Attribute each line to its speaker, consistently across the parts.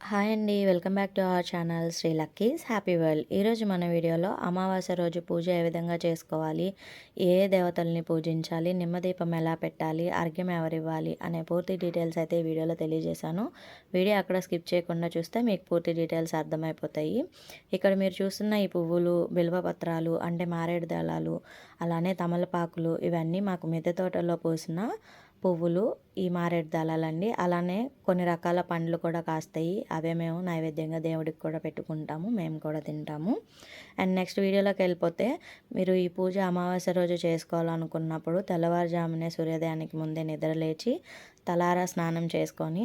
Speaker 1: Hi అండి welcome back to our channel Shri Luckies. Happy world. ఈరోజు మన వీడియోలో అమావాస్య రోజు పూజ ఏ విధంగా చేసుకోవాలి ఏ దేవతల్ని పూజించాలి నిమ్మదీపం ఎలా పెట్టాలి అర్ఘ్యం ఎవరివ్వాలి అనే పూర్తి డీటెయిల్స్ అయితే ఈ వీడియోలో తెలియజేశాను. వీడియో అక్కడ స్కిప్ చేయకుండా చూస్తే మీకు పూర్తి డీటెయిల్స్ అర్థమైపోతాయి. ఇక్కడ మీరు చూస్తున్న ఈ పువ్వులు బిల్వపత్రాలు అంటే మారేడు దళాలు అలానే తమలపాకులు ఇవన్నీ మాకు మిద్దె తోటలో పూసిన పువ్వులు ఈ మారేడు దళాలండి. అలానే కొన్ని రకాల పండ్లు కూడా కాస్తాయి. అవే మేము నైవేద్యంగా దేవుడికి కూడా పెట్టుకుంటాము. మేము కూడా తింటాము. అండ్ నెక్స్ట్ వీడియోలోకి వెళ్ళిపోతే మీరు ఈ పూజ అమావాస్య రోజు చేసుకోవాలనుకున్నప్పుడు తెల్లవారుజామునే సూర్యోదయానికి ముందే నిద్ర లేచి తలారా స్నానం చేసుకొని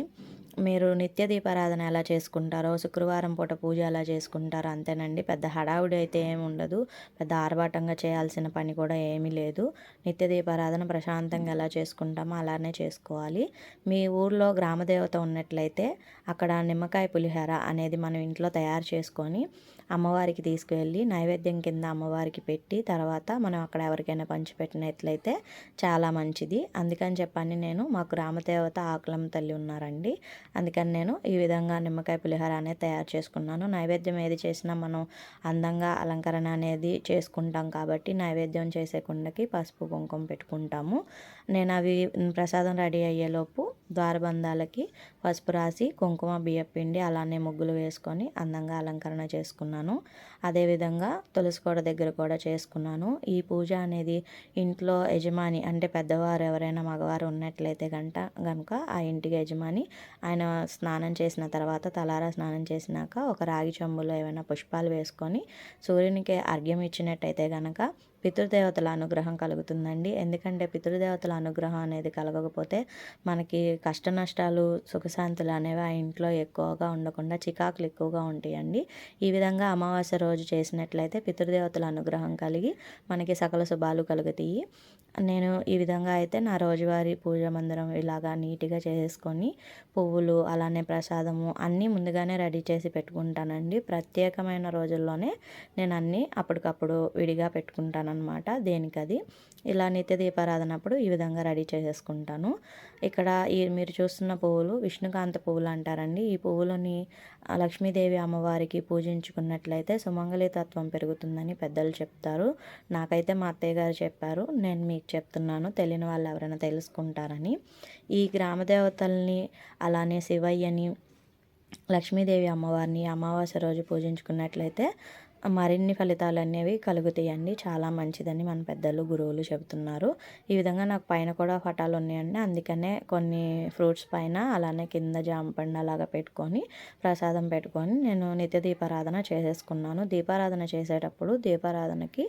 Speaker 1: మీరు నిత్య దీపారాధన ఎలా చేసుకుంటారో శుక్రవారం పూట పూజ ఎలా చేసుకుంటారో అంతేనండి. పెద్ద హడావుడి అయితే ఏమి ఉండదు. పెద్ద ఆర్భాటంగా చేయాల్సిన పని కూడా ఏమీ లేదు. నిత్య దీపారాధన ప్రశాంతంగా ఎలా చేసుకుంటామో అలానే చేసుకోవాలి. మీ ఊర్లో గ్రామదేవత ఉన్నట్లయితే అక్కడ నిమ్మకాయ పులిహోర అనేది మనం ఇంట్లో తయారు చేసుకొని అమ్మవారికి తీసుకువెళ్ళి నైవేద్యం కింద అమ్మవారికి పెట్టి తర్వాత మనం అక్కడ ఎవరికైనా పంచిపెట్టినట్లయితే చాలా మంచిది. అందుకని చెప్పని నేను మా గ్రామదేవత ఆకులం తల్లి ఉన్నారండి. అందుకని నేను ఈ విధంగా నిమ్మకాయ పులిహోర అనేది తయారు చేసుకున్నాను. నైవేద్యం ఏది చేసినా మనం అందంగా అలంకరణ అనేది చేసుకుంటాం కాబట్టి నైవేద్యం చేసే కుండకి పసుపు కుంకుమ పెట్టుకుంటాము. నేను అవి ప్రసాదం రెడీ అయ్యేలోపు ద్వారబంధాలకి పసుపు రాసి కుంకుమ బియ్యపిండి అలానే ముగ్గులు వేసుకొని అందంగా అలంకరణ చేసుకున్నాను. అదేవిధంగా తులసికోట దగ్గర కూడా చేసుకున్నాను. ఈ పూజ అనేది ఇంట్లో యజమాని అంటే పెద్దవారు ఎవరైనా మగవారు ఉన్నట్లయితే గంట కనుక ఆ ఇంటికి యజమాని ఆయన స్నానం చేసిన తర్వాత తలారా స్నానం చేసినాక ఒక రాగి చెంబులో ఏమైనా పుష్పాలు వేసుకొని సూర్యునికి అర్ఘ్యం ఇచ్చినట్టయితే కనుక పితృదేవతల అనుగ్రహం కలుగుతుందండి. ఎందుకంటే పితృదేవతల అనుగ్రహం అనేది కలగకపోతే మనకి కష్ట నష్టాలు సుఖశాంతులు అనేవి ఆ ఇంట్లో ఎక్కువగా ఉండకుండా చికాకులు ఎక్కువగా ఉంటాయండి. ఈ విధంగా అమావాస్య రోజు చేసినట్లయితే పితృదేవతల అనుగ్రహం కలిగి మనకి సకల శుభాలు కలుగుతాయి. నేను ఈ విధంగా అయితే నా రోజువారీ పూజ మందిరం ఇలాగా నీట్గా చేసుకొని పువ్వులు అలానే ప్రసాదము అన్నీ ముందుగానే రెడీ చేసి పెట్టుకుంటానండి. ప్రత్యేకమైన రోజుల్లోనే నేను అన్నీ అప్పటికప్పుడు విడిగా పెట్టుకుంటాను దేనికది. ఇలా నిత్య దీపారాధనప్పుడు ఈ విధంగా రెడీ చేసేసుకుంటాను. ఇక్కడ ఈ మీరు చూస్తున్న పువ్వులు విష్ణుకాంత పువ్వులు అంటారండి. ఈ పువ్వులని లక్ష్మీదేవి అమ్మవారికి పూజించుకున్నట్లయితే సుమంగళితత్వం పెరుగుతుందని పెద్దలు చెప్తారు. నాకైతే మా అత్తయ్య గారు చెప్పారు. నేను మీకు చెప్తున్నాను. తెలియని వాళ్ళు ఎవరైనా తెలుసుకుంటారని. ఈ గ్రామ దేవతల్ని అలానే శివయ్యని లక్ష్మీదేవి అమ్మవారిని అమావాస్య రోజు పూజించుకున్నట్లయితే మరిన్ని ఫలితాలు అనేవి కలుగుతాయండి చాలా మంచిదని మన పెద్దలు గురువులు చెబుతున్నారు. ఈ విధంగా నాకు పైన కూడా ఫటాలు ఉన్నాయండి. అందుకనే కొన్ని ఫ్రూట్స్ పైన అలానే కింద జామపండు అలాగా పెట్టుకొని ప్రసాదం పెట్టుకొని నేను నిత్య దీపారాధన చేసేసుకున్నాను. దీపారాధన చేసేటప్పుడు దీపారాధనకి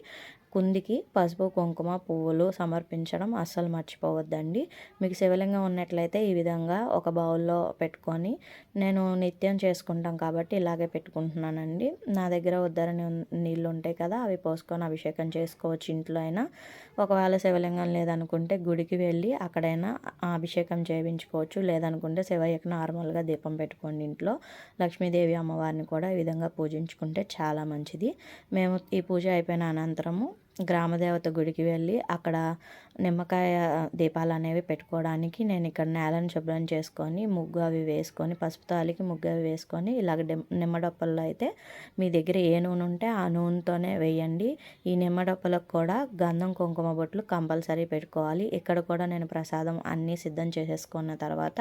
Speaker 1: కుందికి పసుపు కుంకుమ పువ్వులు సమర్పించడం అస్సలు మర్చిపోవద్దండి. మీకు శివలింగం ఉన్నట్లయితే ఈ విధంగా ఒక బౌల్లో పెట్టుకొని నేను నిత్యం చేసుకుంటాం కాబట్టి ఇలాగే పెట్టుకుంటున్నానండి. నా దగ్గర ఉద్దరని నీళ్ళు ఉంటాయి కదా అవి పోసుకొని అభిషేకం చేసుకోవచ్చు ఇంట్లో అయినా. ఒకవేళ శివలింగం లేదనుకుంటే గుడికి వెళ్ళి అక్కడైనా అభిషేకం చేయించుకోవచ్చు. లేదనుకుంటే శివయ్యకు నార్మల్గా దీపం పెట్టుకోండి ఇంట్లో. లక్ష్మీదేవి అమ్మవారిని కూడా ఈ విధంగా పూజించుకుంటే చాలా మంచిది. మేము ఈ పూజ అయిపోయిన అనంతరము గ్రామదేవత గుడికి వెళ్ళి అక్కడ నిమ్మకాయ దీపాలు అనేవి పెట్టుకోవడానికి నేను ఇక్కడ నేలను శుభ్రం చేసుకొని ముగ్గు అవి వేసుకొని పసుపు తాలికి ముగ్గు అవి వేసుకొని ఇలాగ నిమ్మడొప్పల్లో అయితే మీ దగ్గర ఏ నూనె ఉంటే ఆ నూనెతోనే వేయండి. ఈ నిమ్మడొప్పలకు కూడా గంధం కుంకుమ బొట్లు కంపల్సరీ పెట్టుకోవాలి. ఇక్కడ కూడా నేను ప్రసాదం అన్నీ సిద్ధం చేసేసుకున్న తర్వాత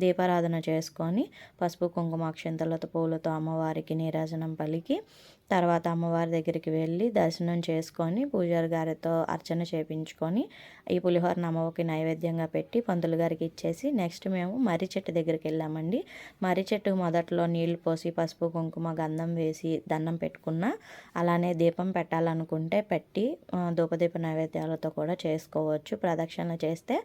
Speaker 1: దీపారాధన చేసుకొని పసుపు కుంకుమ అక్షంతలతో పూలతో అమ్మవారికి నీరాజనం పలికి తర్వాత అమ్మవారి దగ్గరికి వెళ్ళి దర్శనం చేసుకొని పూజారి గారితో అర్చన చేపించుకొని ఈ పులిహోర అమ్మవకి నైవేద్యంగా పెట్టి పంతులు గారికి ఇచ్చేసి నెక్స్ట్ మేము మర్రి చెట్టు దగ్గరికి వెళ్ళామండి. మర్రి చెట్టు మొదట్లో నీళ్ళు పోసి పసుపు కుంకుమ గంధం వేసి దండం పెట్టుకున్న అలానే దీపం పెట్టాలనుకుంటే పెట్టి దూపదీప నైవేద్యాలతో కూడా చేసుకోవచ్చు. ప్రదక్షిణ చేస్తే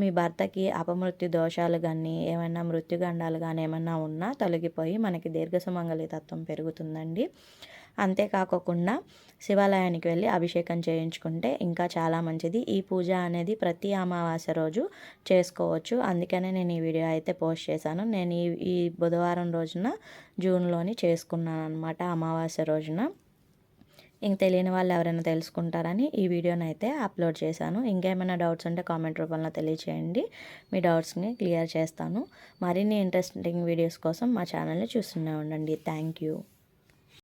Speaker 1: మీ భర్తకి అపమృత్యు దోషాలు కానీ ఏమైనా మృత్యుగండాలు కానీ ఏమైనా ఉన్నా తొలగిపోయి మనకి దీర్ఘ తత్వం పెరుగుతుందండి. అంతేకాకుండా శివాలయానికి వెళ్ళి అభిషేకం చేయించుకుంటే ఇంకా చాలా మంచిది. ఈ పూజ అనేది ప్రతి అమావాస్య రోజు చేసుకోవచ్చు. అందుకనే నేను ఈ వీడియో అయితే పోస్ట్ చేశాను. నేను ఈ ఈ బుధవారం రోజున జూన్లోని చేసుకున్నాను అనమాట అమావాస్య రోజున. ఇంక తెలియని వాళ్ళు ఎవరైనా తెలుసుకుంటారని ఈ వీడియోని అయితే అప్లోడ్ చేశాను. ఇంకేమైనా డౌట్స్ ఉంటే కామెంట్ రూపంలో తెలియచేయండి. మీ డౌట్స్ని క్లియర్ చేస్తాను. మరిన్ని ఇంట్రెస్టింగ్ వీడియోస్ కోసం మా ఛానల్ని చూస్తూనే ఉండండి. Thank you.